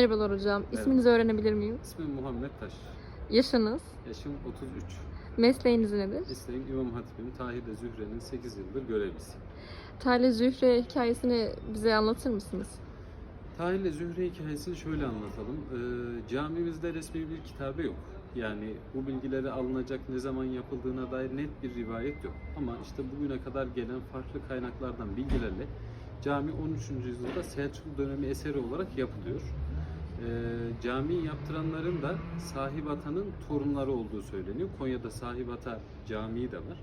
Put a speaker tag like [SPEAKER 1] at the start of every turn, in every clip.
[SPEAKER 1] Merhabalar hocam. İsminizi öğrenebilir miyim?
[SPEAKER 2] İsmim Muhammed Taş.
[SPEAKER 1] Yaşınız,
[SPEAKER 2] Yaşım 33.
[SPEAKER 1] mesleğiniz nedir?
[SPEAKER 2] Mesleğim İmam Hatip'im. Tahir'de Zühre'nin 8 yıldır görevlisi.
[SPEAKER 1] Talih Zühre hikayesini bize anlatır mısınız?
[SPEAKER 2] Tahir'le Zühre hikayesini şöyle anlatalım. Ee, camimizde resmi bir kitabı yok. Yani bu bilgileri alınacak ne zaman yapıldığına dair net bir rivayet yok. Ama işte bugüne kadar gelen farklı kaynaklardan bilgilerle cami 13. yüzyılda Selçuklu dönemi eseri olarak yapılıyor. Ee, camiyi yaptıranların da Sahibata'nın torunları olduğu söyleniyor. Konya'da Sahibata Camii de var.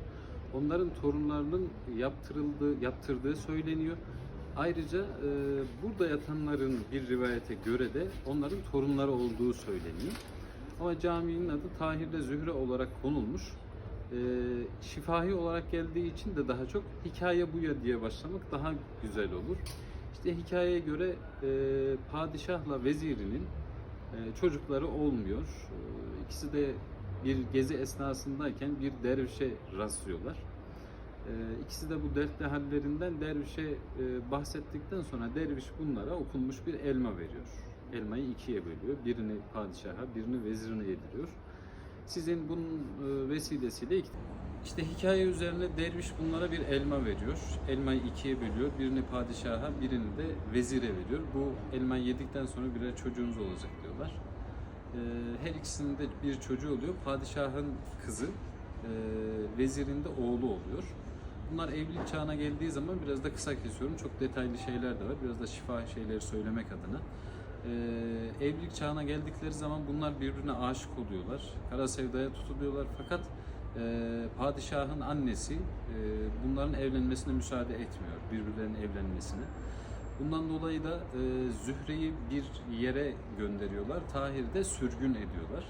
[SPEAKER 2] Onların torunlarının yaptırıldığı, yaptırdığı söyleniyor. Ayrıca e, burada yatanların bir rivayete göre de onların torunları olduğu söyleniyor. Ama caminin adı Tahir'de Zühre olarak konulmuş. E, şifahi olarak geldiği için de daha çok hikaye buya diye başlamak daha güzel olur. İşte hikayeye göre e, padişahla vezirinin e, çocukları olmuyor. E, ikisi de bir gezi esnasındayken bir dervişe rastlıyorlar. E, ikisi de bu dertli hallerinden dervişe e, bahsettikten sonra derviş bunlara okunmuş bir elma veriyor. Elmayı ikiye bölüyor. Birini padişaha, birini vezirine yediriyor. Sizin bunun e, vesilesiyle işte hikaye üzerine derviş bunlara bir elma veriyor. Elmayı ikiye bölüyor. Birini padişaha, birini de vezire veriyor. Bu elmayı yedikten sonra birer çocuğunuz olacak diyorlar. Ee, Her ikisinin de bir çocuğu oluyor. Padişahın kızı, e, vezirin de oğlu oluyor. Bunlar evlilik çağına geldiği zaman biraz da kısa kesiyorum. Çok detaylı şeyler de var. Biraz da şifa şeyleri söylemek adına. Ee, evlilik çağına geldikleri zaman bunlar birbirine aşık oluyorlar. Kara sevdaya tutuluyorlar fakat e, padişahın annesi e, bunların evlenmesine müsaade etmiyor. Birbirlerinin evlenmesine. Bundan dolayı da e, Zühre'yi bir yere gönderiyorlar. Tahir'de sürgün ediyorlar.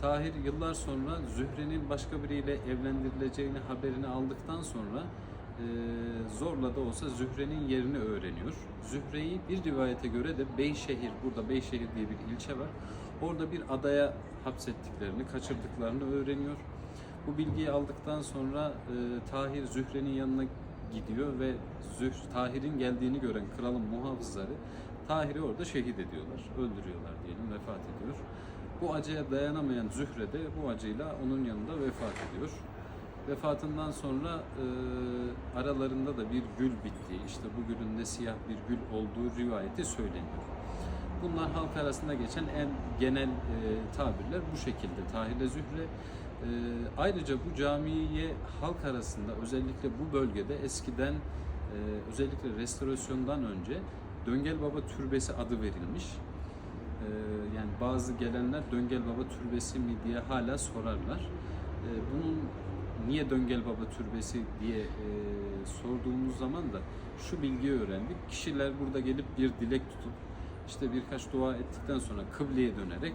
[SPEAKER 2] Tahir yıllar sonra Zühre'nin başka biriyle evlendirileceğini haberini aldıktan sonra e, zorla da olsa Zühre'nin yerini öğreniyor. Zühre'yi bir rivayete göre de Beyşehir, burada Beyşehir diye bir ilçe var. Orada bir adaya hapsettiklerini, kaçırdıklarını öğreniyor. Bu bilgiyi aldıktan sonra e, Tahir Zühre'nin yanına gidiyor ve Züh, Tahir'in geldiğini gören kralın muhafızları Tahir'i orada şehit ediyorlar, öldürüyorlar diyelim, vefat ediyor. Bu acıya dayanamayan Zühre de bu acıyla onun yanında vefat ediyor. Vefatından sonra e, aralarında da bir gül bittiği, işte bu gülün de siyah bir gül olduğu rivayeti söyleniyor. Bunlar halk arasında geçen en genel e, tabirler bu şekilde. Tahir'le Zühre. E, ayrıca bu camiye halk arasında özellikle bu bölgede eskiden e, özellikle restorasyondan önce Döngel Baba Türbesi adı verilmiş. E, yani bazı gelenler Döngel Baba Türbesi mi diye hala sorarlar. E, bunun niye Döngel Baba Türbesi diye e, sorduğumuz zaman da şu bilgiyi öğrendik. Kişiler burada gelip bir dilek tutup işte birkaç dua ettikten sonra kıbleye dönerek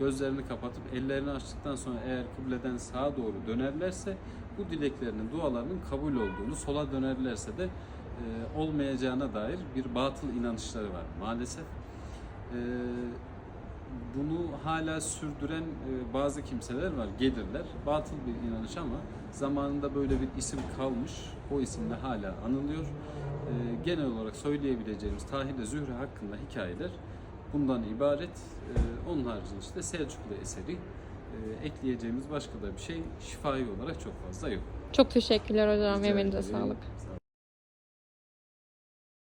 [SPEAKER 2] gözlerini kapatıp ellerini açtıktan sonra eğer kıbleden sağa doğru dönerlerse bu dileklerinin, dualarının kabul olduğunu, sola dönerlerse de e, olmayacağına dair bir batıl inanışları var maalesef. E, bunu hala sürdüren e, bazı kimseler var, gelirler. Batıl bir inanış ama zamanında böyle bir isim kalmış. O isimle hala anılıyor. E, genel olarak söyleyebileceğimiz Tahir'le Zühre hakkında hikayeler bundan ibaret. E, onun haricinde işte Selçuklu eseri. Ekleyeceğimiz başka da bir şey şifai olarak çok fazla yok.
[SPEAKER 1] Çok teşekkürler hocam. Emeğinize sağlık.